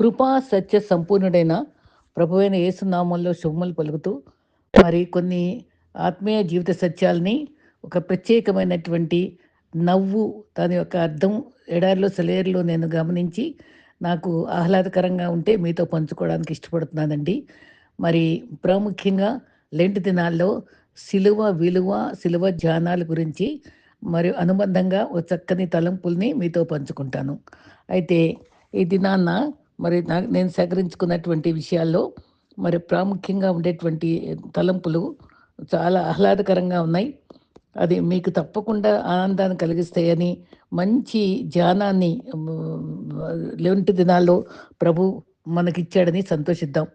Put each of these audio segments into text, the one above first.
కృపా సత్య సంపూర్ణుడైన ప్రభువైన ఏసునామంలో శుభములు పలుకుతూ మరి కొన్ని ఆత్మీయ జీవిత సత్యాలని ఒక ప్రత్యేకమైనటువంటి నవ్వు దాని యొక్క అర్థం ఎడారిలో సెలేరులో నేను గమనించి నాకు ఆహ్లాదకరంగా ఉంటే మీతో పంచుకోవడానికి ఇష్టపడుతున్నానండి. మరి ప్రాముఖ్యంగా లెంటి దినాల్లో సిలువ విలువ సిలువ ధ్యానాల గురించి మరియు అనుబంధంగా ఓ చక్కని తలంపుల్ని మీతో పంచుకుంటాను. అయితే ఈ దినాన్న మరి నా నేను సేకరించుకున్నటువంటి విషయాల్లో మరి ప్రాముఖ్యంగా ఉండేటువంటి తలంపులు చాలా ఆహ్లాదకరంగా ఉన్నాయి. అది మీకు తప్పకుండా ఆనందాన్ని కలిగిస్తాయని మంచి ధ్యానాన్ని లెంటి దినాల్లో ప్రభు మనకిచ్చాడని సంతోషిద్దాం.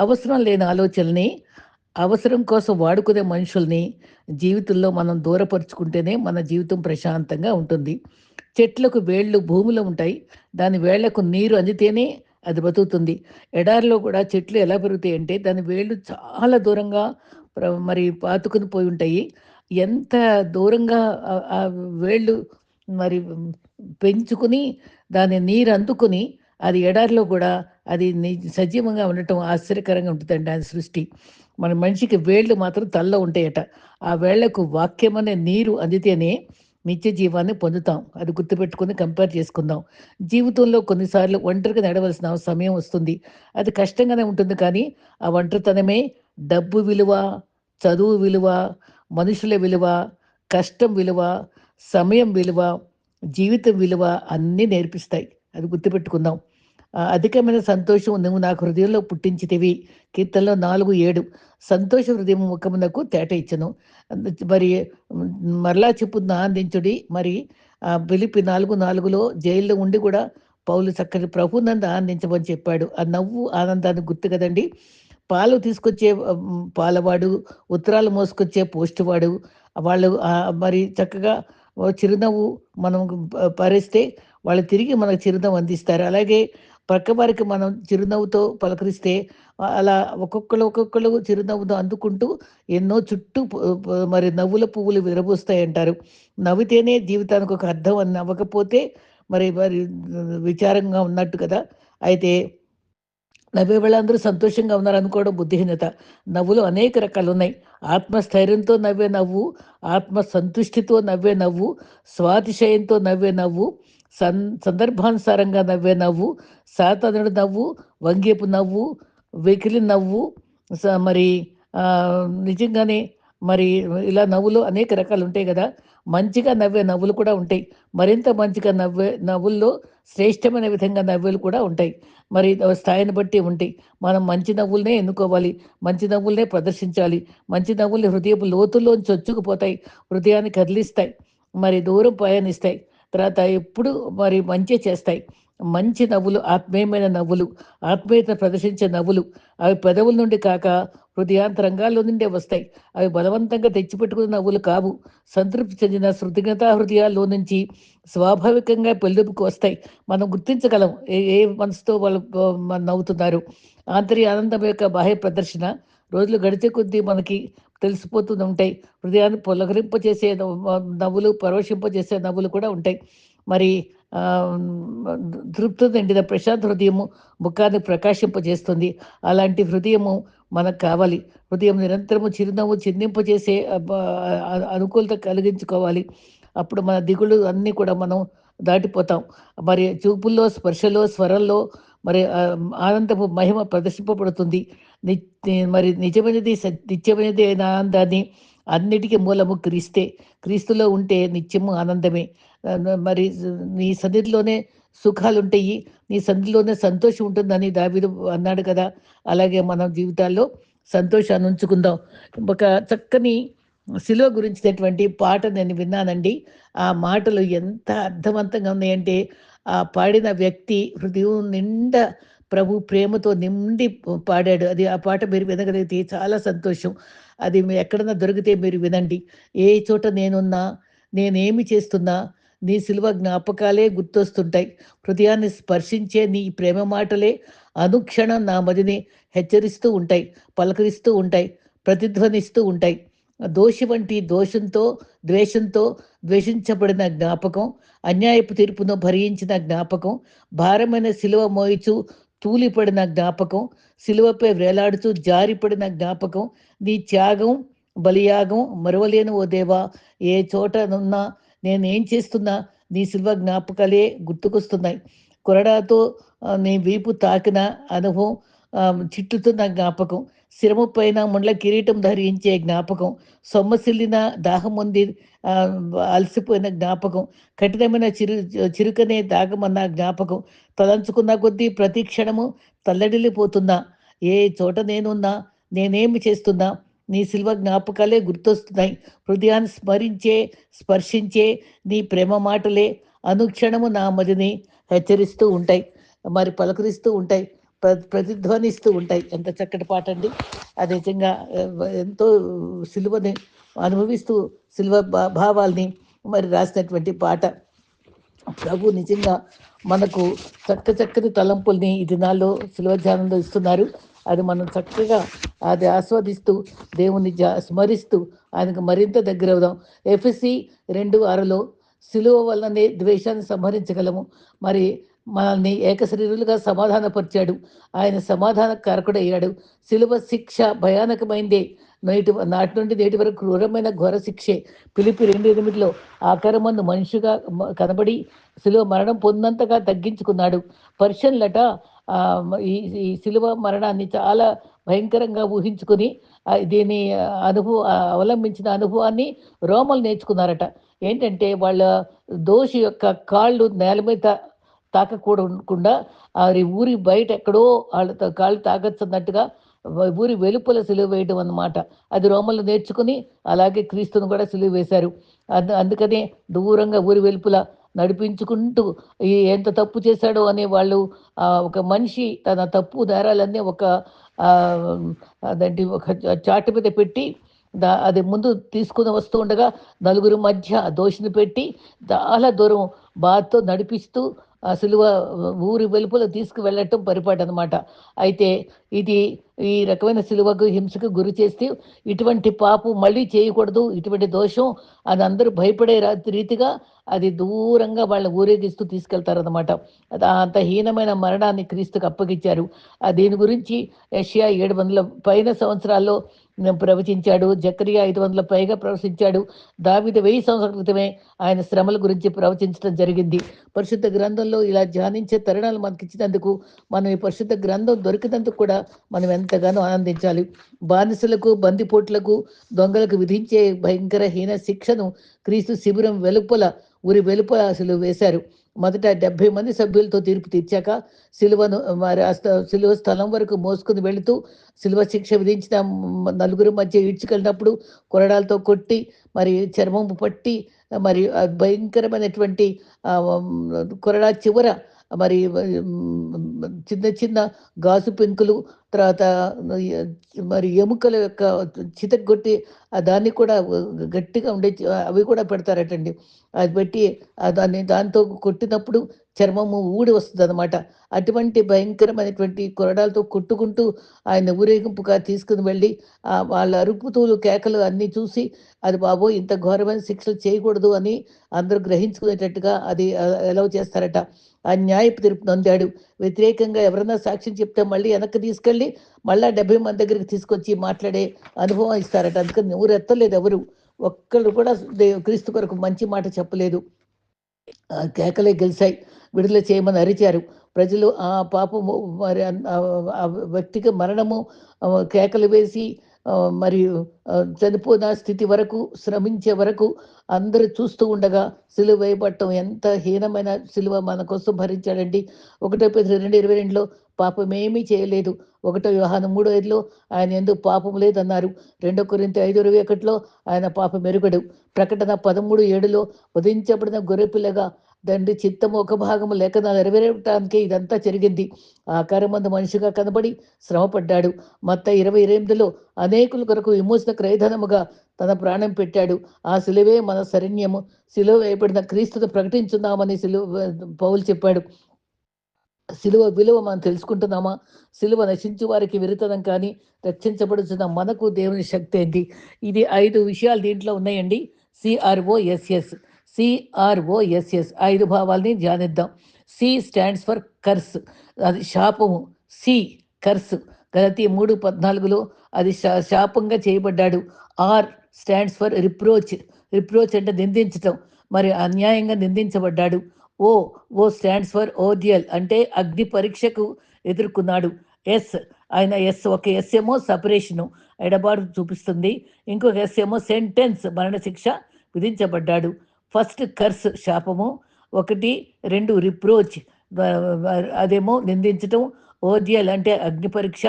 అవసరం లేని ఆలోచనల్ని అవసరం కోసం వాడుకునే మనుషుల్ని జీవితంలో మనం దూరపరుచుకుంటేనే మన జీవితం ప్రశాంతంగా ఉంటుంది. చెట్లకు వేళ్ళు భూమిలో ఉంటాయి. దాని వేళ్ళకు నీరు అందితేనే అది బతుకుతుంది. ఎడారిలో కూడా చెట్లు ఎలా పెరుగుతాయి అంటే దాని వేళ్ళు చాలా దూరంగా మరి పాతుకుని పోయి ఉంటాయి. ఎంత దూరంగా ఆ వేళ్ళు మరి పెంచుకుని దాని నీరు అందుకుని అది ఎడారిలో కూడా అది సజీవంగా ఉండటం ఆశ్చర్యకరంగా ఉంటుందండి అది సృష్టి. మన మనిషికి వేళ్ళు మాత్రం తల్లో ఉంటాయట. ఆ వేళ్ళకు వాక్యం అనే నీరు అందితేనే నిత్య జీవాన్ని పొందుతాం. అది గుర్తుపెట్టుకుని కంపేర్ చేసుకుందాం. జీవితంలో కొన్నిసార్లు ఒంటరిగా నడవలసిన సమయం వస్తుంది. అది కష్టంగానే ఉంటుంది కానీ ఆ ఒంటరితనమే డబ్బు విలువ చదువు విలువ మనుషుల విలువ కష్టం విలువ సమయం విలువ జీవితం విలువ అన్నీ నేర్పిస్తాయి. అది గుర్తుపెట్టుకుందాం. అధికమైన సంతోషం నువ్వు నాకు హృదయంలో పుట్టించితివి. కీర్తనలో నాలుగు ఏడు. సంతోష హృదయం ముఖమునకు తేట ఇచ్చను. మరి మరలా చెప్పు ఆనందించుడి. మరి పిలిపి నాలుగు నాలుగులో జైల్లో ఉండి కూడా పౌలు చక్కని ప్రభునంద ఆనందించమని చెప్పాడు. ఆ నవ్వు ఆనందాన్ని గుర్తు కదండి. పాలు తీసుకొచ్చే పాలవాడు ఉత్తరాలు మోసుకొచ్చే పోస్ట్ వాడు వాళ్ళు మరి చక్కగా చిరునవ్వు మనం పరిస్తే వాళ్ళు తిరిగి మనకు చిరునవ్వు అందిస్తారు. అలాగే పక్క వారికి మనం చిరునవ్వుతో పలకరిస్తే అలా ఒక్కొక్కరు ఒక్కొక్కరు చిరునవ్వుతో అందుకుంటూ ఎన్నో చుట్టూ మరి నవ్వుల పువ్వులు విరబోస్తాయంటారు. నవ్వితేనే జీవితానికి ఒక అర్థం అని నవ్వకపోతే మరి మరి విచారంగా ఉన్నట్టు కదా. అయితే నవ్వే వాళ్ళందరూ సంతోషంగా ఉన్నారు అనుకోవడం బుద్ధిహీనత. నవ్వులు అనేక రకాలు ఉన్నాయి ఆత్మస్థైర్యంతో నవ్వే నవ్వు ఆత్మ సంతుష్టితో నవ్వే నవ్వు స్వాతిశయంతో నవ్వే నవ్వు సన్ సందర్భానుసారంగా నవ్వే నవ్వు సాతనుడు నవ్వు వంగేపు నవ్వు వెకిలి నవ్వు మరి నిజంగానే మరి ఇలా నవ్వులు అనేక రకాలు ఉంటాయి కదా. మంచిగా నవ్వే నవ్వులు కూడా ఉంటాయి. మరింత మంచిగా నవ్వే నవ్వుల్లో శ్రేష్టమైన విధంగా నవ్వులు కూడా ఉంటాయి. మరి స్థాయిని బట్టి ఉంటాయి. మనం మంచి నవ్వులనే ఎన్నుకోవాలి. మంచి నవ్వులనే ప్రదర్శించాలి. మంచి నవ్వుల్ని హృదయపు లోతుల్లోంచి చొచ్చుకుపోతాయి. హృదయాన్ని కదిలిస్తాయి. మరి దూరం ప్రయాణిస్తాయి. తర్వాత ఎప్పుడు మరి మంచి చేస్తాయి. మంచి నవ్వులు ఆత్మీయమైన నవ్వులు ఆత్మీయత ప్రదర్శించే నవ్వులు అవి పెదవుల నుండి కాక హృదయాంతరంగాల్లో నుండే వస్తాయి. అవి బలవంతంగా తెచ్చిపెట్టుకున్న నవ్వులు కావు. సంతృప్తి చెందిన శృతిగత హృదయాల్లో నుంచి స్వాభావికంగా పెళ్ళుపుకు వస్తాయి. మనం గుర్తించగలం ఏ ఏ మనసుతో వాళ్ళు నవ్వుతున్నారు. ఆంతర్య ఆనందం యొక్క బాహ్య ప్రదర్శన రోజులు గడిచే కొద్దీ మనకి తెలిసిపోతూ ఉంటాయి. హృదయాన్ని పొలకరింపచేసే నవ్వులు పరోషింపజేసే నవ్వులు కూడా ఉంటాయి. మరి తృప్తి నిండిన ప్రశాంత హృదయము ముఖాన్ని ప్రకాశింపజేస్తుంది. అలాంటి హృదయము మనకు కావాలి. హృదయం నిరంతరము చిరునవ్వు చిందింపజేసే అనుకూలత కలిగించుకోవాలి. అప్పుడు మన దిగులు అన్నీ కూడా మనం దాటిపోతాం. మరి చూపుల్లో స్పర్శలో స్వరంలో మరి ఆనందపు మహిమ ప్రదర్శింపబడుతుంది. మరి నిజమైనది నిత్యమైనది అయిన ఆనందాన్ని అన్నిటికీ మూలము క్రీస్తే. క్రీస్తులో ఉంటే నిత్యము ఆనందమే. మరి నీ సన్నిధిలోనే సుఖాలు ఉంటాయి నీ సన్నిధిలోనే సంతోషం ఉంటుందని దావిదు అన్నాడు కదా. అలాగే మనం జీవితాల్లో సంతోషాన్ని ఉంచుకుందాం ఒక చక్కని శిలువ గురించినటువంటి పాట నేను విన్నానండి. ఆ మాటలు ఎంత అర్థవంతంగా ఉన్నాయంటే ఆ పాడిన వ్యక్తి హృదయం నిండా ప్రభు ప్రేమతో నిండి పాడాడు. అది ఆ పాట మీరు వినగలిగితే చాలా సంతోషం. అది ఎక్కడన్నా దొరికితే మీరు వినండి. ఏ చోట నేనున్నా నేనేమి చేస్తున్నా నీ సిలువ జ్ఞాపకాలే గుర్తొస్తుంటాయి. హృదయాన్ని స్పర్శించే నీ ప్రేమ మాటలే అనుక్షణం నా మదిని హెచ్చరిస్తూ ఉంటాయి పలకరిస్తూ ఉంటాయి ప్రతిధ్వనిస్తూ ఉంటాయి. దోషి వంటి దోషంతో ద్వేషంతో ద్వేషించబడిన జ్ఞాపకం అన్యాయపు తీర్పును భరించిన జ్ఞాపకం భారమైన శిలువ మోయిచు తూలిపడిన జ్ఞాపకం శిలువపై వేలాడుతూ జారిపడిన జ్ఞాపకం నీ త్యాగం బలియాగం మరవలేను ఓ దేవా ఏ చోటనున్నా నేనేం చేస్తున్నా నీ శిల్వ జ్ఞాపకాలే గుర్తుకొస్తున్నాయి. కొరడాతో నీ వీపు తాకిన అనుభవం చిట్లుతున్న జ్ఞాపకం శిరము పైన ముండ్ల కిరీటం ధరించే జ్ఞాపకం సొమ్మసిల్లిన దాహం ఉంది అలసిపోయిన జ్ఞాపకం కఠినమైన చిరు చిరుకనే దాగమన్న జ్ఞాపకం తలంచుకున్న కొద్దీ ప్రతి క్షణము తల్లడిల్లిపోతున్నా. ఏ చోట నేనున్నా నేనేమి చేస్తున్నా నీ శిల్వ జ్ఞాపకాలే గుర్తొస్తున్నాయి. హృదయాన్ని స్మరించే స్పర్శించే నీ ప్రేమ మాటలే అనుక్షణము నా మదిని హెచ్చరిస్తూ ఉంటాయి. మరి పలకరిస్తూ ఉంటాయి. ప్రతిధ్వనిస్తూ ఉంటాయి. ఎంత చక్కటి పాట అండి అది నిజంగా ఎంతో సిలువని అనుభవిస్తూ సిలువ భావాల్ని మరి రాసినటువంటి పాట. ప్రభు నిజంగా మనకు చక్క చక్కని తలంపుల్ని ఈ దినాల్లో ధ్యానంలో ఇస్తున్నారు. అది మనం చక్కగా అది ఆస్వాదిస్తూ దేవుని స్మరిస్తూ ఆయనకు మరింత దగ్గర అవుదాం. ఎఫ్ఎస్సి రెండు ఆరులో సిలువ వల్లనే ద్వేషాన్ని సంహరించగలము. మరి మనల్ని ఏకశరీరులుగా సమాధానపరిచాడు. ఆయన సమాధాన కారకుడయ్యాడు శిలువ శిక్ష భయానకమైందే. నేటి నాటి నుండి నేటి వరకు క్రూరమైన ఘోర శిక్షే. పిలిపి రెండు ఎనిమిదిలో ఆకారమందు మనిషిగా కనబడి శిలువ మరణం పొందంతగా తగ్గించుకున్నాడు. పర్షన్లట ఈ ఈ శిలువ మరణాన్ని చాలా భయంకరంగా ఊహించుకుని దీని అనుభవ అవలంబించిన అనుభవాన్ని రోమలు నేర్చుకున్నారట. ఏంటంటే వాళ్ళ దోషి యొక్క కాళ్ళు నేల మీద తాకకూడకుండా వారి ఊరి బయట ఎక్కడో వాళ్ళ కాళ్ళు తాగొచ్చన్నట్టుగా ఊరి వెలుపల సిలువ వేయడం అన్నమాట. అది రోమలు నేర్చుకుని అలాగే క్రీస్తును కూడా సిలువ వేశారు. అందు అందుకనే దూరంగా ఊరి వెలుపుల నడిపించుకుంటూ ఈ ఎంత తప్పు చేశాడో అనే వాళ్ళు ఒక మనిషి తన తప్పు దారాలన్నీ ఒక అదంటే ఒక చాటు మీద పెట్టి దా అది ముందు తీసుకుని వస్తూ ఉండగా నలుగురు మధ్య దోషిని పెట్టి చాలా దూరం బాధతో నడిపిస్తూ ఆ సిలువ ఊరి వెలుపుల తీసుకువెళ్ళటం పరిపాటు అనమాట అయితే ఇది ఈ రకమైన సిలువకు హింసకు గురి చేస్తే ఇటువంటి పాపు మళ్ళీ చేయకూడదు ఇటువంటి దోషం అది అందరూ భయపడే రీతిగా అది దూరంగా వాళ్ళ ఊరేగిస్తూ తీసుకెళ్తారనమాట అంత హీనమైన మరణాన్ని క్రీస్తుకు అప్పగించారు. దీని గురించి ఏషియా ఏడు వందల పైన సంవత్సరాల్లో ప్రవచించాడు. జక్రియా ఐదు వందల పైగా ప్రవచించాడు దావిద వెయ్యి సంవత్సరాల క్రితమే ఆయన శ్రమల గురించి ప్రవచించడం జరిగింది. పరిశుద్ధ గ్రంథంలో ఇలా ధ్యానించే తరుణాలు మనకి ఇచ్చినందుకు మనం ఈ పరిశుద్ధ గ్రంథం దొరికినందుకు కూడా మనం ఎంతగానో ఆనందించాలి. బానిసలకు బందిపోట్లకు దొంగలకు విధించే భయంకర హీన శిక్షను క్రీస్తు శిబిరం వెలుపల ఊరి వెలుపల అసలు వేశారు. మొదట డెబ్బై మంది సభ్యులతో తీర్పు తీర్చాక సిలువను మరి సిలువ స్థలం వరకు మోసుకుని వెళుతూ సిలువ శిక్ష విధించిన నలుగురు మధ్య ఈడ్చుకెళ్ళినప్పుడు కొరడాలతో కొట్టి మరి చర్మం పట్టి మరి భయంకరమైనటువంటి కొరడా చివర మరి చిన్న చిన్న గాజు పెంకులు తర్వాత మరి ఎముకల యొక్క చితగొట్టి దాన్ని కూడా గట్టిగా ఉండే అవి కూడా పెడతారటండి. అది పెట్టి దాన్ని దాంతో కొట్టినప్పుడు చర్మము ఊడి వస్తుంది అనమాట అటువంటి భయంకరమైనటువంటి కొరడాలతో కొట్టుకుంటూ ఆయన ఊరేగింపుగా తీసుకుని వెళ్ళి వాళ్ళ అరుపుతూలు కేకలు అన్నీ చూసి అది బాబో ఇంత ఘోరమైన శిక్షలు చేయకూడదు అని అందరూ గ్రహించుకునేటట్టుగా అది ఎలా చేస్తారట. ఆ న్యాయపు తీర్పు నొందాడు. వ్యతిరేకంగా ఎవరన్నా సాక్ష్యం చెప్తే మళ్ళీ వెనక్కి తీసుకెళ్ళి మళ్ళీ డెబ్బై మంది దగ్గరికి తీసుకొచ్చి మాట్లాడే అనుభవం ఇస్తారట. అందుకని ఊరు ఎత్తలేదు ఎవరు. ఒక్కళ్ళు కూడా క్రీస్తు కొరకు మంచి మాట చెప్పలేదు. కేకలే గెలిచాయి. విడుదల చేయమని అరిచారు. ప్రజలు ఆ పాపము మరి ఆ వ్యక్తికి మరణము కేకలు వేసి మరియు చనిపోయిన స్థితి వరకు శ్రమించే వరకు అందరూ చూస్తూ ఉండగా సిలువ వేయబట్టం ఎంత హీనమైన సిలువ మన కోసం భరించాడండి. ఒకటో పెద్ద రెండు ఇరవై రెండులో పాపం ఏమీ చేయలేదు. ఒకటో వ్యవహారం మూడో ఐదులో ఆయన ఎందుకు పాపం లేదన్నారు. రెండో కొరింత ఐదు ఇరవై ఒకటిలో ఆయన పాపం మెరుగడు ప్రకటన పదమూడు ఏడులో ఉదయించబడిన గొర్రెపిల్లగా దండి చిత్తము ఒక భాగము లేక నెరవేరటానికే ఇదంతా జరిగింది. ఆకారమందు మనిషిగా కనబడి శ్రమపడ్డాడు. మత్త ఇరవై ఎనిమిదిలో అనేకుల కొరకు విమోచన క్రయధనముగా తన ప్రాణం పెట్టాడు. ఆ శిలువే మన శరణ్యము. శిలువ వేయబడిన క్రీస్తును ప్రకటించున్నామని శిలువ పౌలు చెప్పాడు. సిలువ విలువ మనం తెలుసుకుంటున్నామా? సిలువ నశించు వారికి విరుతనం కానీ రక్షించబడుతున్న మనకు దేవుని శక్తి ఏంటి? ఇది ఐదు విషయాలు దీంట్లో ఉన్నాయండి. సిఆర్ఓఎస్ఎస్ సిఆర్ఓఎస్ఎస్ ఐదు భావాల్ని ధ్యానిద్దాం. సి స్టాండ్స్ ఫర్ కర్స్ అది శాపము. సి కర్స్ గలతి మూడు పద్నాలుగులో అది శాపంగా చేయబడ్డాడు. R stands for reproach reproach అంటే నిందించటం. మరి అన్యాయంగా నిందించబడ్డాడు. ఓ ఓ స్టాండ్స్ ఫర్ ఓడియల్ అంటే అగ్ని పరీక్షకు ఎదుర్కొన్నాడు. ఎస్ ఆయన ఎస్ ఒక ఎస్ ఏమో సపరేషను ఎడబాటు చూపిస్తుంది. ఇంకొక ఎస్ ఏమో సెంటెన్స్ మరణశిక్ష విధించబడ్డాడు. ఫస్ట్ కర్స్ శాపము ఒకటి రెండు రిప్రోచ్ అదేమో నిందించటం ఓడియల్ అంటే అగ్ని పరీక్ష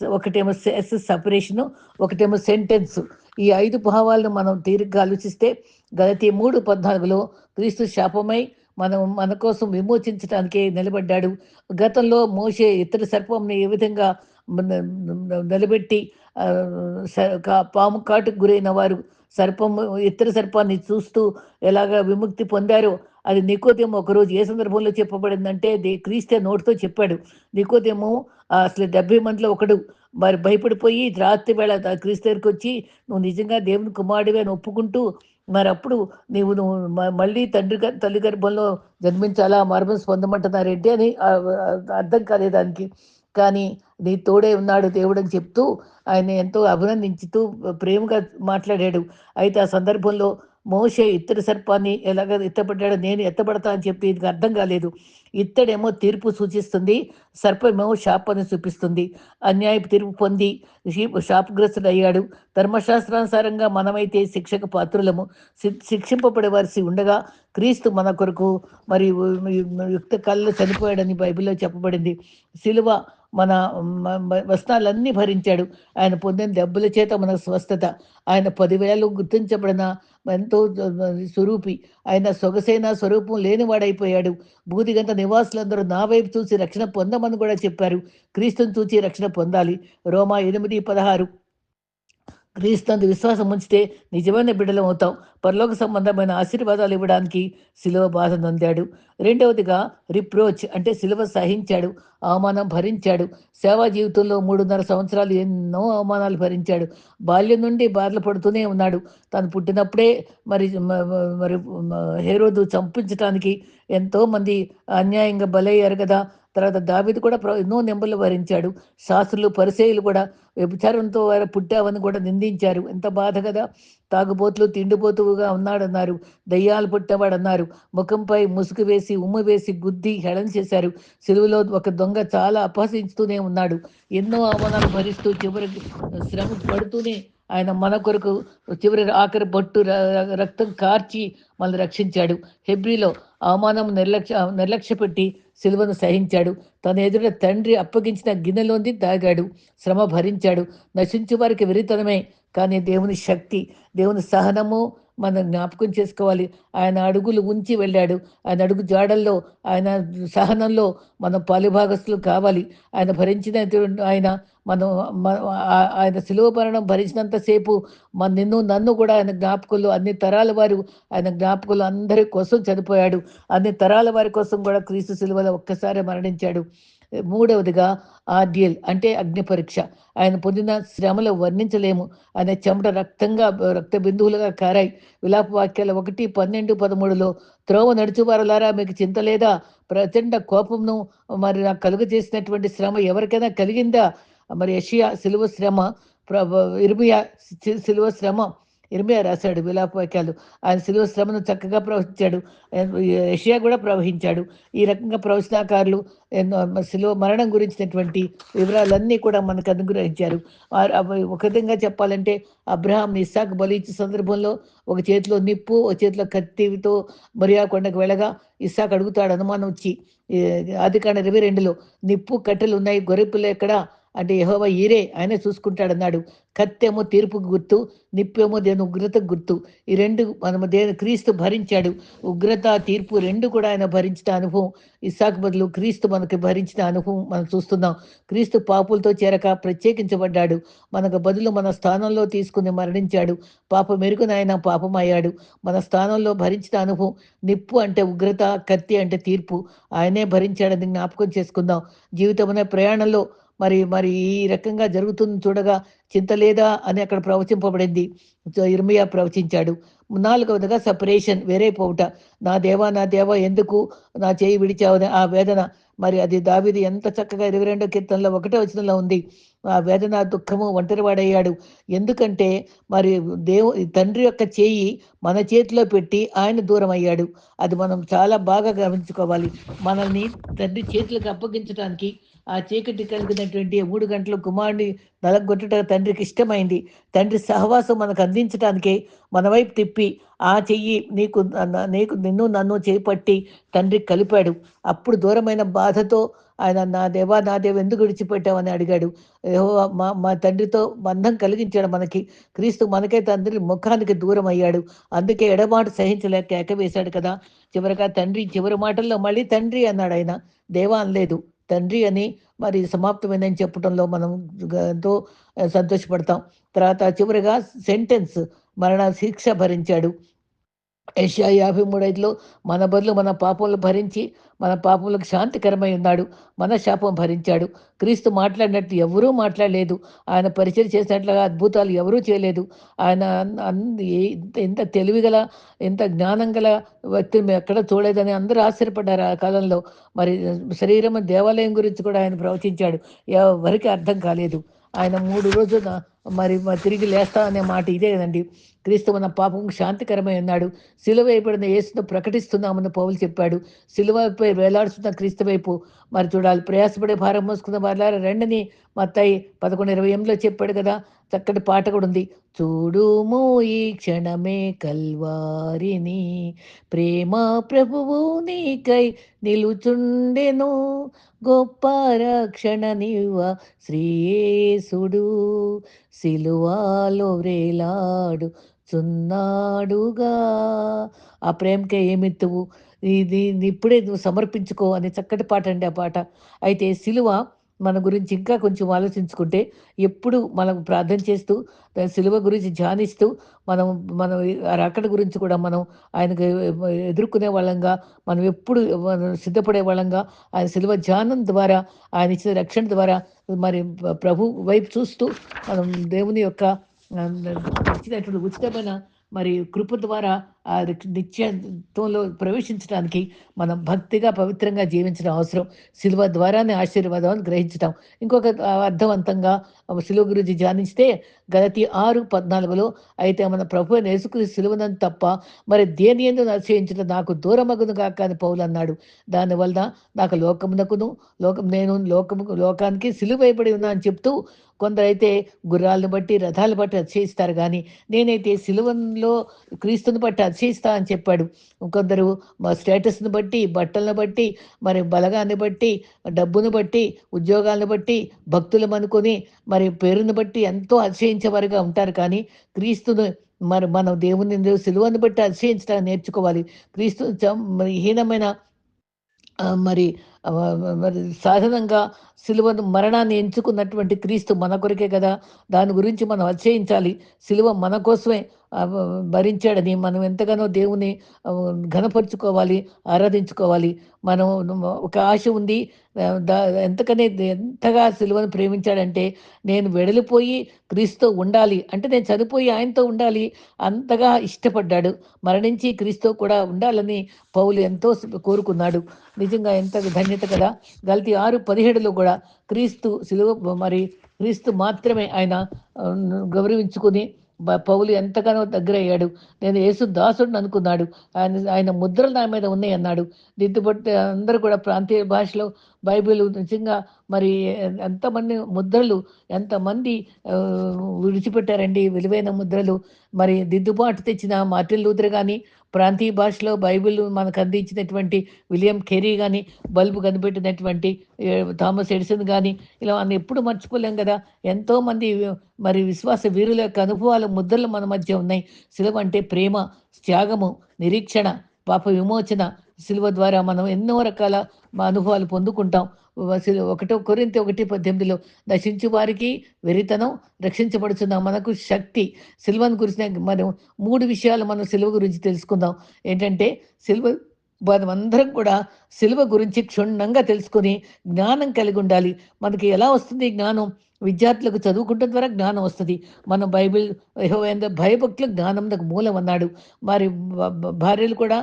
ఒకటేమో ఎస్ సపరేషను ఒకటేమో సెంటెన్స్. ఈ ఐదు భావాలను మనం తీరిగ్గా ఆలోచిస్తే గలతి మూడు పద్నాలుగులో క్రీస్తు శాపమై మనం మన కోసం విమోచించడానికే నిలబడ్డాడు. గతంలో మోసే ఇతర సర్పంని ఏ విధంగా నిలబెట్టి పాము కాటుకు గురైన వారు సర్పం ఇతర సర్పాన్ని చూస్తూ ఎలాగ విముక్తి పొందారో అది నికోదేమో ఒకరోజు ఏ సందర్భంలో చెప్పబడిందంటే ది క్రీస్తే నోటితో చెప్పాడు. నికోదేమో అసలు డెబ్బై మందిలో ఒకడు. మరి భయపడిపోయి రాత్రి వేళ క్రీస్తు దగ్గరికి వచ్చి నువ్వు నిజంగా దేవుని కుమారుడివే అని ఒప్పుకుంటూ మరి అప్పుడు నీవు నువ్వు మళ్ళీ తండ్రి తల్లి గర్భంలో జన్మించాలా? మర్మం పొందమంటున్నారేంటి అని అర్థం కాలేదు దానికి కానీ నీ తోడే ఉన్నాడు దేవుడు అని చెప్తూ ఆయన ఎంతో అభినందించుతూ ప్రేమగా మాట్లాడాడు. అయితే ఆ సందర్భంలో మోషే ఇత్తడి సర్పాన్ని ఎలాగ ఎత్తబడ్డాడో నేను ఎత్తబడతా అని చెప్పి ఇది అర్థం కాలేదు. ఇత్తడేమో తీర్పు సూచిస్తుంది సర్పమేమో శాపాన్ని చూపిస్తుంది. అన్యాయపు తీర్పు పొంది శాపగ్రస్తుడు అయ్యాడు ధర్మశాస్త్రానుసారంగా మనమైతే శిక్షకు పాత్రులము. శిక్షింపబడవలసి ఉండగా క్రీస్తు మన కొరకు మరి యుక్త కళ్ళు చనిపోయాడని బైబిల్లో చెప్పబడింది. సిలువ మన వస్త్రాలన్నీ భరించాడు. ఆయన పొందిన దెబ్బల చేత మన స్వస్థత. ఆయన పదివేలు గుర్తించబడిన ఎంతో స్వరూపి. ఆయన సొగసైన స్వరూపం లేనివాడైపోయాడు. బూదిగంత నివాసులందరూ నా వైపు చూసి రక్షణ పొందమని కూడా చెప్పారు. క్రీస్తుని చూసి రక్షణ పొందాలి. రోమా ఎనిమిది పదహారు. క్రీస్తు విశ్వాసం ఉంచితే నిజమైన బిడ్డలం అవుతాం. పరలోక సంబంధమైన ఆశీర్వాదాలు ఇవ్వడానికి శిలువ బాధ నొందాడు. రెండవదిగా రిప్రోచ్ అంటే శిలువ సహించాడు. అవమానం భరించాడు. సేవా జీవితంలో మూడున్నర సంవత్సరాలు ఎన్నో అవమానాలు భరించాడు. బాల్యం నుండి బాధలు పడుతూనే ఉన్నాడు. తను పుట్టినప్పుడే మరి మరి హేరోదు చంపించడానికి ఎంతోమంది అన్యాయంగా బలయ్యారు కదా. తర్వాత దావిది కూడా ఎన్నో నెంబర్లు భరించాడు శాస్త్రులు పరిచయులు కూడా వ్యభిచారంతో వారు పుట్టావని కూడా నిందించారు. ఎంత బాధ కదా! తాగుబోతులు తిండిపోతువుగా ఉన్నాడన్నారు. దయ్యాలు పుట్టవాడన్నారు. ముఖంపై ముసుగు వేసి ఉమ్ము వేసి గుద్ది హెళన చేశారు. సెలువులో ఒక దొంగ చాలా అపహసించుతూనే ఉన్నాడు. ఎన్నో అవమానాలు భరిస్తూ చివరికి శ్రమ పడుతూనే ఆయన మన కొరకు చివరి ఆఖరి బొట్టు రక్తం కార్చి మనల్ని రక్షించాడు. హెబ్రిలో అవమానం నిర్లక్ష్య నిర్లక్ష్య పెట్టి సిలువను సహించాడు. తన ఎదుట తండ్రి అప్పగించిన గిన్నెలోంది తాగాడు. శ్రమ భరించాడు. నశించు వారికి విరితనమే కానీ దేవుని శక్తి దేవుని సహనము మనం జ్ఞాపకం చేసుకోవాలి. ఆయన అడుగులు ఉంచి వెళ్ళాడు. ఆయన అడుగు జాడల్లో ఆయన సహనంలో మనం పాలుభాగస్తులు కావాలి. ఆయన భరించిన ఆయన మనం ఆయన సులువ మరణం భరించినంతసేపు మన నిన్ను నన్ను కూడా ఆయన జ్ఞాపకులు అన్ని తరాల వారు ఆయన జ్ఞాపకులు అందరి కోసం చనిపోయాడు. అన్ని తరాల వారి కోసం కూడా క్రీస్తు సిలువలో ఒక్కసారి మరణించాడు. మూడవదిగా ఆర్డియల్ అంటే అగ్ని పరీక్ష. ఆయన పొందిన శ్రమలు వర్ణించలేము. ఆయన చెమట రక్తంగా రక్త బిందువులుగా కారాయి. విలాప వాక్యాల ఒకటి పన్నెండు పదమూడులో త్రోవ నడుచువారలారా మీకు చింత లేదా? ప్రచండ కోపంను మరి నాకు కలుగు చేసినటువంటి శ్రమ ఎవరికైనా కలిగిందా? మరి యషియా సిలువ శ్రమ ఇర్మియా సిలువ శ్రమ ఇర్మియా రాశాడు విలాపవాక్యాలు ఆయన శిలువ శ్రమను చక్కగా ప్రవహించాడు. ఏషియా కూడా ప్రవహించాడు. ఈ రకంగా ప్రవచనాకారులు శిలువ మరణం గురించినటువంటి వివరాలన్నీ కూడా మనకు అనుగ్రహించారు. ఒక విధంగా చెప్పాలంటే అబ్రహాం ఇస్సాక్ బలిచ్చే సందర్భంలో ఒక చేతిలో నిప్పు ఒక చేతిలో కత్తితో మరియా కొండకు వెళ్ళగా ఇస్సాక్ అడుగుతాడు అనుమానం వచ్చి ఆది కాండ ఇరవై రెండులో నిప్పు కట్టెలు ఉన్నాయి గొర్రెపులు ఎక్కడ? అంటే యహోవ ఈరే ఆయనే చూసుకుంటాడన్నాడు. కత్తేమో తీర్పుకు గుర్తు నిప్పేమో దేని ఉగ్రతకు గుర్తు. ఈ రెండు మనము దేని క్రీస్తు భరించాడు. ఉగ్రత తీర్పు రెండు కూడా ఆయన భరించిన అనుభవం. ఇస్సాకు బదులు క్రీస్తు మనకి భరించిన అనుభవం మనం చూస్తున్నాం. క్రీస్తు పాపులతో చేరక ప్రత్యేకించబడ్డాడు. మనకు బదులు మన స్థానంలో తీసుకుని మరణించాడు. పాప మెరుగున ఆయన పాపం అయ్యాడు. మన స్థానంలో భరించిన అనుభవం నిప్పు అంటే ఉగ్రత కత్తి అంటే తీర్పు. ఆయనే భరించాడని జ్ఞాపకం చేసుకుందాం. జీవితం అనే ప్రయాణంలో మరి మరి ఈ రకంగా జరుగుతుంది చూడగా చింత లేదా అని అక్కడ ప్రవచింపబడింది. ఇర్మియా ప్రవచించాడు. నాలుగవదిగా సపరేషన్ వేరే పోవుట. నా దేవా నా దేవా ఎందుకు నా చేయి విడిచావని ఆ వేదన. మరి అది దావిది ఎంత చక్కగా ఇరవై రెండో కీర్తనలో ఒకటే వచనంలో ఉంది. ఆ వేదన దుఃఖము ఒంటరివాడయ్యాడు. ఎందుకంటే మరి దేవు తండ్రి యొక్క చేయి మన చేతిలో పెట్టి ఆయన దూరం అయ్యాడు అది మనం చాలా బాగా గమనించుకోవాలి. మనల్ని తండ్రి చేతులకు అప్పగించడానికి ఆ చీకటి కలిగినటువంటి మూడు గంటలు కుమారుడిని నలగొట్టుట తండ్రికి ఇష్టమైంది. తండ్రి సహవాసం మనకు అందించడానికే మన వైపు తిప్పి ఆ చెయ్యి నీకు నీకు నిన్ను నన్ను చేపట్టి తండ్రి కలిపాడు. అప్పుడు దూరమైన బాధతో ఆయన నా దేవా నా దేవ ఎందుకు విడిచిపెట్టామని అడిగాడు. మా మా తండ్రితో బంధం కలిగించాడు మనకి. క్రీస్తు మనకే తండ్రి ముఖానికి దూరం అయ్యాడు. అందుకే ఎడమాట సహించలేక ఎకవేశాడు కదా. చివరిగా తండ్రి చివరి మాటల్లో మళ్ళీ తండ్రి అన్నాడు ఆయన. దేవా అనలేదు. తండ్రి అని మరి సమాప్తమైందని చెప్పడంలో మనం ఎంతో సంతోషపడతాం. తర్వాత చివరిగా సెంటెన్స్ మరణ శిక్ష భరించాడు. ఏషియా యాభై మూడు ఐదులో మన బదులు మన పాపములు భరించి మన పాపములకు శాంతికరమై ఉన్నాడు మన శాపం భరించాడు. క్రీస్తు మాట్లాడినట్టు ఎవరూ మాట్లాడలేదు. ఆయన పరిచయం చేసినట్లుగా అద్భుతాలు ఎవరూ చేయలేదు. ఆయన ఎంత తెలివిగల ఎంత జ్ఞానం గల వ్యక్తిని మేము ఎక్కడ చూడలేదని అందరూ ఆశ్చర్యపడ్డారు ఆ కాలంలో. మరి శరీరం దేవాలయం గురించి కూడా ఆయన ప్రవచించాడు. ఎవరికి అర్థం కాలేదు. ఆయన మూడు రోజున మరి తిరిగి లేస్తా అనే మాట ఇదే కదండి. క్రీస్తు మన పాపం శాంతికరమై ఉన్నాడు. సిలువ వేయబడిన యేసును ప్రకటిస్తున్నామని పౌలు చెప్పాడు. సిలువపై వేలాడుతున్న క్రీస్తు వైపు మరి చూడాలి. ప్రయాసపడే భారం మోసుకున్న వాళ్ళ రెండని. మత్తాయి పదకొండు ఇరవై ఎనిమిదిలో చెప్పాడు కదా. చక్కటి పాట కూడా ఉంది. చూడుము ఈ క్షణమే కల్వారిని ప్రేమ ప్రభువు నీకై నిలుచుండెను గొప్ప రక్షణ నివ్వ శ్రీయేసుడు సిలువాలో వ్రేలాడు చున్నాడుగా ఆ ప్రేమకే ఏమిత్తువు? ఇది ఇప్పుడే నువ్వు సమర్పించుకో అని చక్కటి పాట అండి ఆ పాట. అయితే సిలువ మన గురించి ఇంకా కొంచెం ఆలోచించుకుంటే ఎప్పుడు మనం ప్రార్థన చేస్తూ సిలువ గురించి ధ్యానిస్తూ మనం మనం అక్కడ గురించి కూడా మనం ఆయనకు ఎదుర్కొనే వాళ్ళంగా మనం ఎప్పుడు సిద్ధపడే వాళ్ళంగా ఆయన సిలువ ధ్యానం ద్వారా ఆయన ఇచ్చిన రక్షణ ద్వారా మరి ప్రభు వైపు చూస్తూ మనం దేవుని యొక్క ఇచ్చినటువంటి ఉచితమైన మరి కృప ద్వారా ఆ నిత్యత్వంలో ప్రవేశించడానికి మనం భక్తిగా పవిత్రంగా జీవించడం అవసరం. శిలువ ద్వారానే ఆశీర్వాదం గ్రహించడం ఇంకొక అర్థవంతంగా శిలువ గురించి ధ్యానిస్తే గలతి ఆరు పద్నాలుగులో అయితే మన ప్రభు నేసుకుని శిలువనని తప్ప మరి దేని ఎందుకు నశయించడం నాకు దూరమగును కాక అని పౌలు అన్నాడు. దానివల్ల నాకు లోకమునకును లోకం నేను లోకము లోకానికి సిలువైపడి ఉన్నా అని చెప్తూ కొందరైతే గుర్రాలను బట్టి రథాలు బట్టి అతిశయిస్తారు కానీ నేనైతే సిలువలో క్రీస్తుని బట్టి అతిశయిస్తా అని చెప్పాడు. కొందరు మా స్టేటస్ని బట్టి బట్టలను బట్టి మరి బలగాన్ని బట్టి డబ్బును బట్టి ఉద్యోగాలను బట్టి భక్తులు అనుకుని మరి పేరుని బట్టి ఎంతో అతిశయించేవారుగా ఉంటారు కానీ క్రీస్తును మరి మనం దేవుని సిలువను బట్టి అతిశయించడానికి నేర్చుకోవాలి. క్రీస్తు హీనమైన మరి మరి సాధనంగా సిలువను మరణాన్ని ఎంచుకున్నటువంటి క్రీస్తు మన కొరికే కదా? దాని గురించి మనం అధ్యయించాలి. సిలువ మన కోసమే భరించాడని మనం ఎంతగానో దేవుని ఘనపరుచుకోవాలి ఆరాధించుకోవాలి. మనం ఒక ఆశ ఉంది ఎంతకనే ఎంతగా సిలువను ప్రేమించాడంటే నేను వెడలిపోయి క్రీస్తు ఉండాలి అంటే నేను చనిపోయి ఆయనతో ఉండాలి అంతగా ఇష్టపడ్డాడు. మరణించి క్రీస్తు కూడా ఉండాలని పౌలు ఎంతో కోరుకున్నాడు. నిజంగా ఎంత ధన్యత కదా. గల్తీ ఆరు పదిహేడులో కూడా క్రీస్తు సిలువ మరి క్రీస్తు మాత్రమే ఆయన గౌరవించుకుని పౌలు ఎంతగానో దగ్గర అయ్యాడు నేను యేసు దాసుడిని అనుకున్నాడు. ఆయన ఆయన ముద్రలు నా మీద ఉన్నాయి అన్నాడు. దిద్దుబట్టి అందరూ కూడా ప్రాంతీయ భాషలో బైబిల్ నిజంగా మరి ఎంతమంది ముద్రలు ఎంతమంది విడిచిపెట్టారండి విలువైన ముద్రలు. మరి దిద్దుబాటు తెచ్చిన మార్టిన్ లూథర్ కానీ ప్రాంతీయ భాషలో బైబిల్ మనకు అందించినటువంటి విలియం కెరీ కానీ బల్బు కనిపెట్టినటువంటి థామస్ ఎడిసన్ కానీ ఇలా మనం ఎప్పుడు మర్చిపోలేం కదా. ఎంతోమంది మరి విశ్వాస వీరుల యొక్క అనుభవాల ముద్రలు మన మధ్య ఉన్నాయి. సిలువ అంటే ప్రేమ త్యాగము నిరీక్షణ పాప విమోచన. సిలువ ద్వారా మనం ఎన్నో రకాల అనుభవాలు పొందుకుంటాం. ఒకటో కొరింత ఒకటి పద్దెనిమిదిలో నశించు వారికి వెరితనం రక్షించబడుచున్నాం మనకు శక్తి. సిల్వను గురించి మనం మూడు విషయాలు మనం సిల్వ గురించి తెలుసుకుందాం. ఏంటంటే సిల్వ మనం అందరం కూడా శిలువ గురించి క్షుణ్ణంగా తెలుసుకొని జ్ఞానం కలిగి ఉండాలి. మనకి ఎలా వస్తుంది జ్ఞానం? విద్యార్థులకు చదువుకుంటే ద్వారా జ్ఞానం వస్తుంది. మన బైబిల్ భయభక్తులు జ్ఞానం మూలం అన్నాడు. మరి భార్యలు కూడా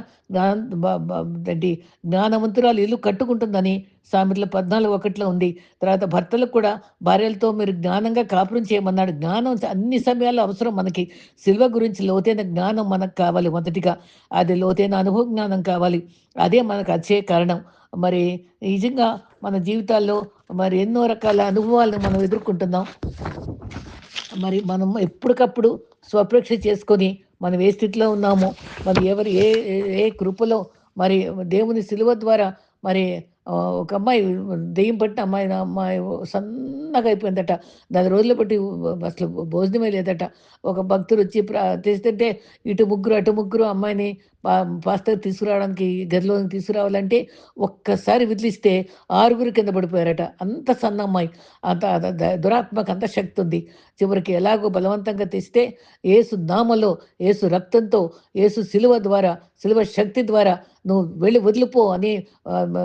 ఏంటి జ్ఞానవంతురాలు ఇల్లు కట్టుకుంటుందని సామెతల పద్నాలుగు ఒకటిలో ఉంది. తర్వాత భర్తలకు కూడా భార్యలతో మీరు జ్ఞానంగా కాపురం చేయమన్నాడు. జ్ఞానం అన్ని సమయాల్లో అవసరం మనకి. శిల్వ గురించి లోతైన జ్ఞానం మనకు కావాలి మొదటిగా. అది లోతైన అనుభవ జ్ఞానం కావాలి. అదే మనకు వచ్చే కారణం. మరి నిజంగా మన జీవితాల్లో మరి ఎన్నో రకాల అనుభవాలను మనం ఎదుర్కొంటున్నాం. మరి మనం ఎప్పటికప్పుడు స్వప్రేక్ష చేసుకొని మనం ఏ స్థితిలో ఉన్నామో. మరి ఎవరు ఏ ఏ కృపలో మరి దేవుని సిలువ ద్వారా మరి ఒక అమ్మాయి దెయ్యం పట్టిన అమ్మాయి అమ్మాయి సన్నగా అయిపోయిందట. దాని రోజుల బట్టి అసలు భోజనమే లేదట. ఒక భక్తుడు వచ్చి తెస్తుంటే ఇటు ముగ్గురు అటు ముగ్గురు అమ్మాయిని పాస్టర్ తీసుకురావడానికి గదిలో తీసుకురావాలంటే ఒక్కసారి విదిలిస్తే ఆరుగురు కింద పడిపోయారట. అంత సన్న అమ్మాయి. అంత దురాత్మక అంత శక్తి ఉంది. చివరికి ఎలాగో బలవంతంగా తెస్తే ఏసు నామలో ఏసు రక్తంతో ఏసు శిలువ ద్వారా శిలువ శక్తి ద్వారా నువ్వు వెళ్ళి వదిలిపో అని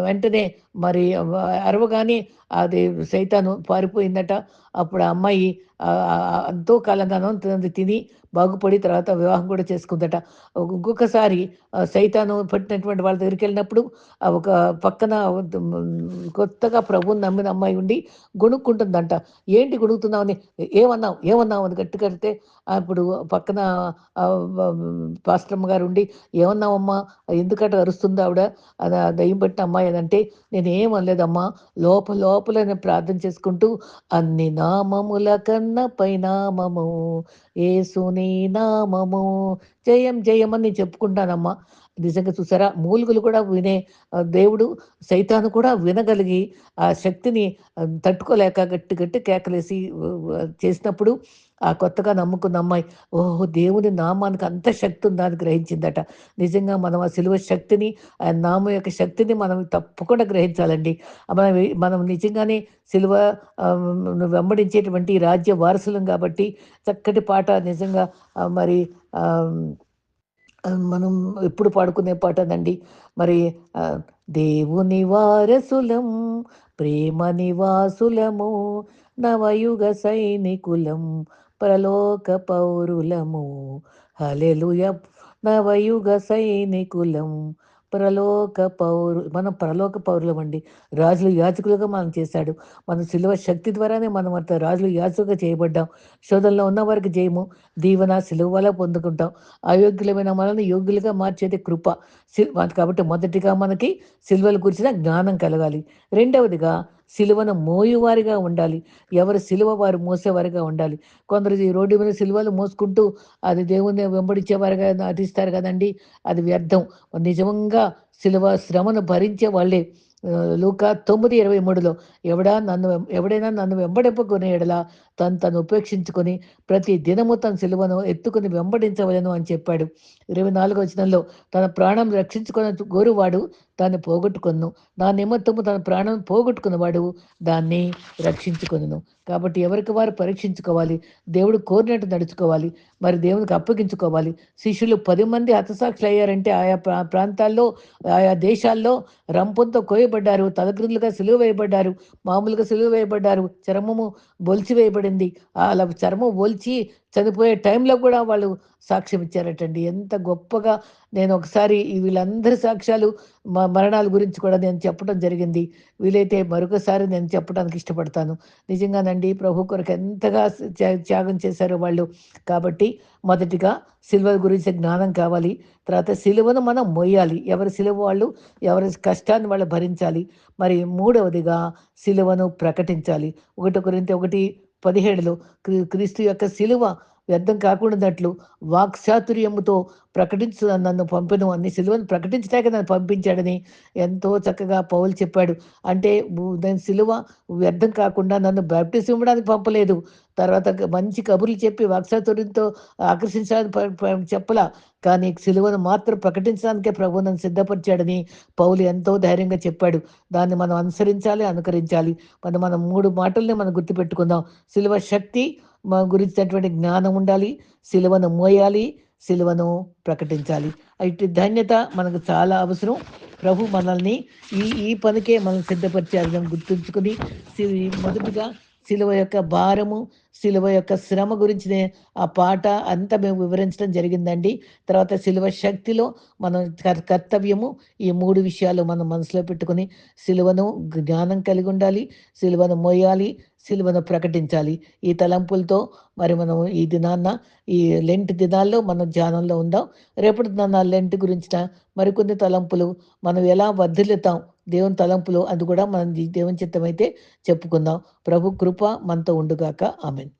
వెంటనే మరి అరవగానే అది సైతాను పారిపోయిందట. అప్పుడు ఆ అమ్మాయి ఎంతో కాలంగా తిని బాగుపడి తర్వాత వివాహం కూడా చేసుకుందట. ఇంకొకసారి సైతాను పట్టినటువంటి వాళ్ళ దగ్గరికి వెళ్ళినప్పుడు ఒక పక్కన కొత్తగా ప్రభుని నమ్మిన అమ్మాయి ఉండి గొణుక్కుంటుందంట. ఏంటి గొనుకుతున్నావు ఏమన్నావు? ఏమన్నావు? అని గట్టి కడితే అప్పుడు పక్కన పాస్టమ్మ గారు ఉండి ఏమన్నావమ్మా? ఎందుకట అరుస్తుంది ఆవిడ? అది దయ్యం పట్టిన అమ్మాయి అని అంటే నేను ఏమనలేదమ్మా లోపల లోపల ప్రార్థన చేసుకుంటూ అన్ని నామముల కన్న పైనామము ఏసుని నామము జయం జయం అని నేను చెప్పుకుంటానమ్మా. నిజంగా చూసారా? మూలుగులు కూడా వినే దేవుడు సైతాను కూడా వినగలిగి ఆ శక్తిని తట్టుకోలేక గట్టి గట్టి కేకలేసి చేసినప్పుడు ఆ కొత్తగా నమ్ముకున్న అమ్మాయి ఓహో దేవుని నామానికి అంత శక్తి ఉందా అని గ్రహించిందట. నిజంగా మనం ఆ సిలువ శక్తిని ఆ నామం యొక్క శక్తిని మనం తప్పకుండా గ్రహించాలండి. మనం మనం నిజంగానే సిలువ వెంబడించేటువంటి రాజ్య వారసులం కాబట్టి చక్కటి పాట నిజంగా మరి మనం ఎప్పుడు పాడుకునే పాట అండి మరి దేవుని వారసులం ప్రేమ నివాసులము నవయుగ సైనికులం ప్రలోక పౌరులము. హలెలుయ నవయుగ సైనికులం ప్రలోక పౌరు మనం ప్రలోక పౌరులం అండి రాజులు యాచకులుగా మనం చేశాడు. మన సిలువ శక్తి ద్వారానే మనం అంత రాజులు యాచకులుగా చేయబడ్డాం. శోధనలో ఉన్న వారికి జయము దీవెన శిలువ వల్ల పొందుకుంటాం. అయోగ్యులమైన మనల్ని యోగ్యులుగా మార్చేది కృప. కాబట్టి మొదటిగా మనకి సిలువలు గురించిన జ్ఞానం కలగాలి. రెండవదిగా సిలువను మోయువారిగా ఉండాలి. ఎవరు సిలువ వారు మోసేవారిగా ఉండాలి. కొందరు ఈ రోడ్డు మీద సిలువలు మోసుకుంటూ అది దేవుని వెంబడించేవారుగా నటిస్తారు కదండి. అది వ్యర్థం. నిజంగా సిలువ శ్రమను భరించే వాళ్ళే. లూకా తొమ్మిది ఇరవై మూడులో ఎవడా నన్ను ఎవడైనా నన్ను వెంబడింపుకునే ఎడలా తను తను ఉపేక్షించుకొని ప్రతి దినము తన సిలువను ఎత్తుకుని వెంబడించవలను అని చెప్పాడు. ఇరవై నాలుగో వచనంలో తన ప్రాణం రక్షించుకున్న గోరువాడు దాన్ని పోగొట్టుకును. నా నిమిత్తము తన ప్రాణం పోగొట్టుకున్నవాడు దాన్ని రక్షించుకొను కాబట్టి ఎవరికి వారు పరీక్షించుకోవాలి? దేవుడు కోరినట్టు నడుచుకోవాలి. మరి దేవునికి అప్పగించుకోవాలి. శిష్యులు పది మంది హతసాక్షులు అయ్యారంటే ఆయా ప్రాంతాల్లో ఆయా దేశాల్లో రంపంతో కోయబడ్డారు. తలగ్రులుగా సిలువ వేయబడ్డారు. మామూలుగా సిలువ వేయబడ్డారు. చర్మము బొలిచి వేయబడింది అలా చర్మం ఒలిచి చనిపోయే టైంలో కూడా వాళ్ళు సాక్ష్యం ఇచ్చారటండి. ఎంత గొప్పగా నేను ఒకసారి వీళ్ళందరి సాక్ష్యాలు మా మరణాల గురించి కూడా నేను చెప్పడం జరిగింది. వీలైతే మరొకసారి నేను చెప్పడానికి ఇష్టపడతాను. నిజంగానండి ప్రభు కొరకు ఎంతగా త్యాగం చేశారో వాళ్ళు. కాబట్టి మొదటిగా సిల్వ గురించి జ్ఞానం కావాలి. తర్వాత సిలువను మనం మొయ్యాలి. ఎవరి సిలువ వాళ్ళు ఎవరి కష్టాన్ని వాళ్ళు భరించాలి. మరి మూడవదిగా సిలువను ప్రకటించాలి. ఒకటి ఒకరింటి ఒకటి పదిహేడులో క్రీస్తు యొక్క సిలువ వ్యర్థం కాకుండానట్లు వాక్చాతుర్యముతో ప్రకటించు నన్ను పంపిను. అని సిలువను ప్రకటించటానికి నన్ను పంపించాడని ఎంతో చక్కగా పౌలు చెప్పాడు. అంటే దాని సిలువ వ్యర్థం కాకుండా నన్ను బ్యాప్టిస్ ఇవ్వడానికి పంపలేదు. తర్వాత మంచి కబుర్లు చెప్పి వాక్చాతుర్యంతో ఆకర్షించాలని చెప్పలా. కానీ సిలువను మాత్రం ప్రకటించడానికే ప్రభు నన్ను సిద్ధపరిచాడని పౌలు ఎంతో ధైర్యంగా చెప్పాడు. దాన్ని మనం అనుసరించాలి అనుకరించాలి. మనం మనం మూడు మాటల్ని మనం గుర్తుపెట్టుకుందాం. సిలువ శక్తి మా గురించినటువంటి జ్ఞానం ఉండాలి సిలువను మోయాలి సిలువను ప్రకటించాలి. అయితే ధన్యత మనకు చాలా అవసరం. ప్రభు మనల్ని ఈ ఈ పనికే మనం సిద్ధపరిచాలని గుర్తుంచుకుని మొదటిగా శిలువ యొక్క భారము శిలువ యొక్క శ్రమ గురించి ఆ పాట అంతా మేము వివరించడం జరిగిందండి. తర్వాత శిలువ శక్తిలో మనం కర్తవ్యము ఈ మూడు విషయాలు మనం మనసులో పెట్టుకుని శిలువను జ్ఞానం కలిగి ఉండాలి శిలువను మోయాలి సిలువను ప్రకటించాలి. ఈ తలంపులతో మరి మనం ఈ దినాన్న ఈ లెంట్ దినాల్లో మనం ధ్యానంలో ఉందాం. రేపటి దినాన్న లెంట్ గురించిన మరికొన్ని తలంపులు మనం ఎలా వర్ధిల్లుతాం దేవుని తలంపులు అది కూడా మనం దేవుని చిత్తమైతే చెప్పుకుందాం. ప్రభు కృప మనతో ఉండుగాక. ఆమెన్.